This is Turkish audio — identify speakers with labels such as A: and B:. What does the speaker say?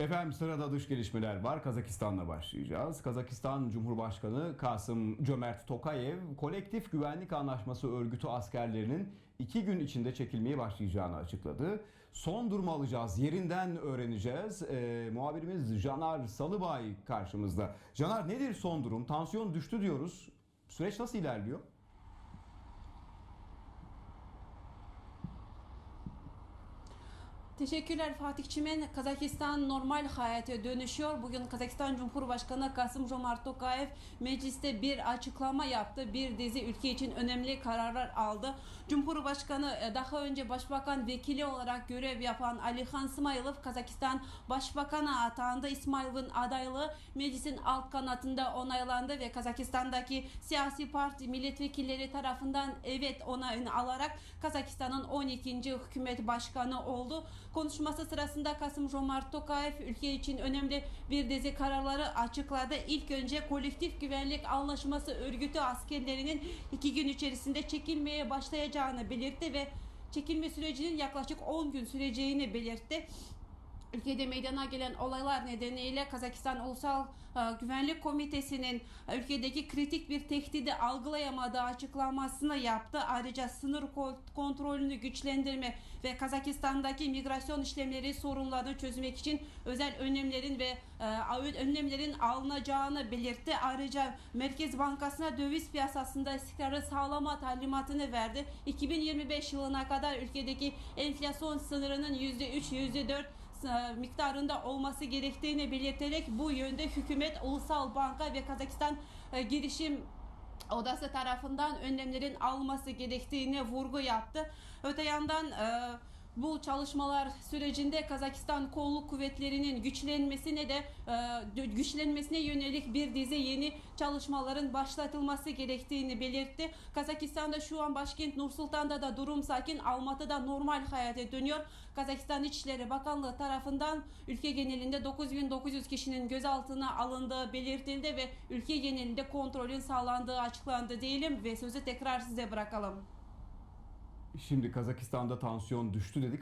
A: Efendim sırada dış gelişmeler var. Kazakistan'la başlayacağız. Kazakistan Cumhurbaşkanı Kasım Cömert Tokayev, Kolektif Güvenlik Anlaşması örgütü askerlerinin iki gün içinde çekilmeye başlayacağını açıkladı. Son durumu alacağız, yerinden öğreneceğiz. Ee, muhabirimiz Canar Salıbay karşımızda. Canar nedir son durum? Tansiyon düştü diyoruz. Süreç nasıl ilerliyor?
B: Teşekkürler Fatih Çimen. Kazakistan normal hayata dönüşüyor. Bugün Kazakistan Cumhurbaşkanı Kasım Jomart Tokayev mecliste bir açıklama yaptı. Bir dizi ülke için önemli kararlar aldı. Cumhurbaşkanı e, daha önce başbakan vekili olarak görev yapan Alihan Smailov Kazakistan Başbakanı atandı. İsmailov'un adaylığı meclisin alt kanatında onaylandı ve Kazakistan'daki siyasi parti milletvekilleri tarafından evet onayını alarak Kazakistan'ın 12. hükümet başkanı oldu. Konuşması sırasında Kasım Jomart Tokayev ülke için önemli bir dizi kararları açıkladı. İlk önce kolektif güvenlik anlaşması örgütü askerlerinin iki gün içerisinde çekilmeye başlayacağını belirtti ve çekilme sürecinin yaklaşık 10 gün süreceğini belirtti. Ülkede meydana gelen olaylar nedeniyle Kazakistan Ulusal e, Güvenlik Komitesi'nin e, ülkedeki kritik bir tehdidi algılayamadığı açıklamasını yaptı. Ayrıca sınır ko- kontrolünü güçlendirme ve Kazakistan'daki migrasyon işlemleri sorunlarını çözmek için özel önlemlerin ve e, önlemlerin alınacağını belirtti. Ayrıca Merkez Bankası'na döviz piyasasında istikrarı sağlama talimatını verdi. 2025 yılına kadar ülkedeki enflasyon sınırının %3, %4 e, miktarında olması gerektiğini belirterek bu yönde hükümet, ulusal banka ve Kazakistan e, girişim odası tarafından önlemlerin alması gerektiğine vurgu yaptı. Öte yandan e, bu çalışmalar sürecinde Kazakistan kolluk kuvvetlerinin güçlenmesine de e, güçlenmesine yönelik bir dizi yeni çalışmaların başlatılması gerektiğini belirtti. Kazakistan'da şu an başkent Nursultan'da da durum sakin, Almatı'da normal hayata dönüyor. Kazakistan İçişleri Bakanlığı tarafından ülke genelinde 9900 kişinin gözaltına alındığı belirtildi ve ülke genelinde kontrolün sağlandığı açıklandı diyelim ve sözü tekrar size bırakalım.
A: Şimdi Kazakistan'da tansiyon düştü dedik.